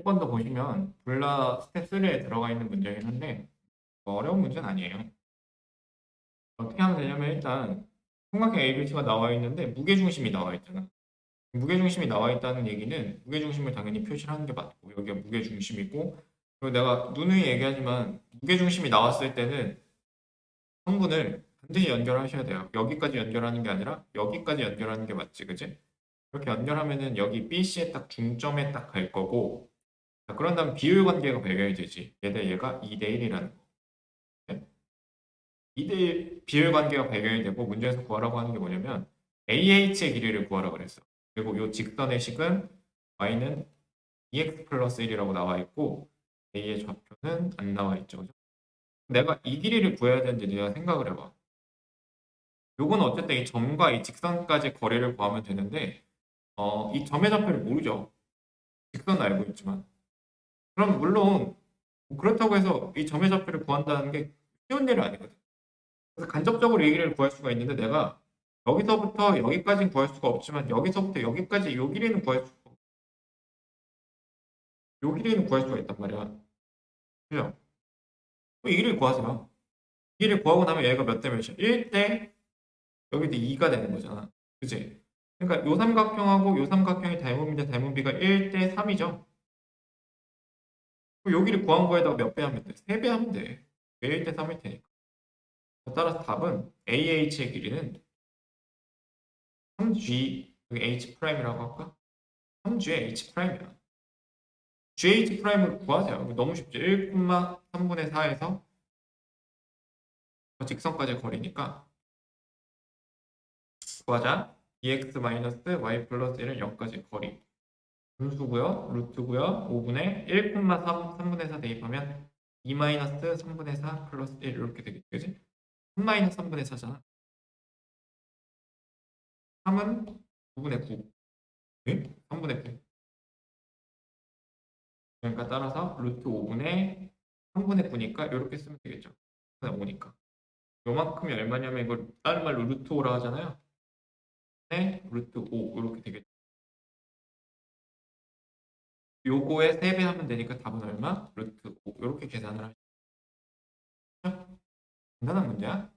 한번더 보시면 블라 스텝 3에 들어가 있는 문제긴 한데 뭐 어려운 문제는 아니에요. 어떻게 하면 되냐면 일단 삼각형 ABC가 나와 있는데 무게중심이 나와 있잖아. 무게중심이 나와 있다는 얘기는 무게중심을 당연히 표시를 하는 게 맞고 여기가 무게중심이고 그리고 내가 누누이 얘기하지만 무게중심이 나왔을 때는 성분을 반드시 연결하셔야 돼요. 여기까지 연결하는 게 아니라 여기까지 연결하는 게 맞지, 그지? 이렇게 연결하면은 여기 BC에 딱 중점에 딱 갈 거고 자, 그런 다음 비율 관계가 발견이 되지. 얘 대 얘가 2대 1이라는 거. 네? 2대 1 비율 관계가 발견이 되고 문제에서 구하라고 하는 게 뭐냐면 AH의 길이를 구하라 그랬어. 그리고 이 직선의 식은 y는 2x 플러스 1이라고 나와 있고 a의 좌표는 안 나와 있죠. 그죠? 내가 이 길이를 구해야 되는데 내가 생각을 해봐. 요건 어쨌든 이 점과 이 직선까지 거리를 구하면 되는데 어, 이 점의 좌표를 모르죠. 직선은 알고 있지만 그럼 물론 뭐 그렇다고 해서 이 점의 좌표를 구한다는 게 쉬운 일은 아니거든. 그래서 간접적으로 이 길이를 구할 수가 있는데 내가 여기서부터 여기까지는 구할 수가 없지만 여기서부터 여기까지 요 길이는 구할 없어. 요 길이는 구할 수가 있단 말이야. 그죠? 이 길이를 구하세요. 이 길이를 구하고 나면 얘가 몇 대 몇이야? 1대 여기도 2가 되는 거잖아. 그지? 그러니까 요 삼각형하고 요 삼각형의 닮음인데 닮음비가 1대 3이죠. 여기를 구한 거에다가 몇 배 하면 돼? 3배 하면 돼. 왜 1대 3일 테니까. 따라서 답은 AH의 길이는 3G 여기 H 프라임이라고 할까? 3G의 H 프라임이야. GH 프라임을 구하세요. 너무 쉽죠. 1,3분의 4에서 직선까지 거리니까 구하자. dx 마이너스 y 플러스 1은 0까지 거리. 분수고요. 루트고요. 5분의 1,3 3분의 4 대입하면 2 마이너스 3분의 4 플러스 1 이렇게 되겠지. 그지? 3 마이너스 3분의 4잖아. 3은 9분의 9. 네? 3분의 9. 그러니까 따라서 루트 5분의 3분의 9니까 이렇게 쓰면 되겠죠. 3분의 5니까. 요만큼이 얼마냐면 이걸 다른 말로 루트 5라 하잖아요. 네, 루트 5 이렇게 되겠죠. 요거에 3배 하면 되니까 답은 얼마? 루트 5 이렇게 계산을 하시죠. 간단한 문제야.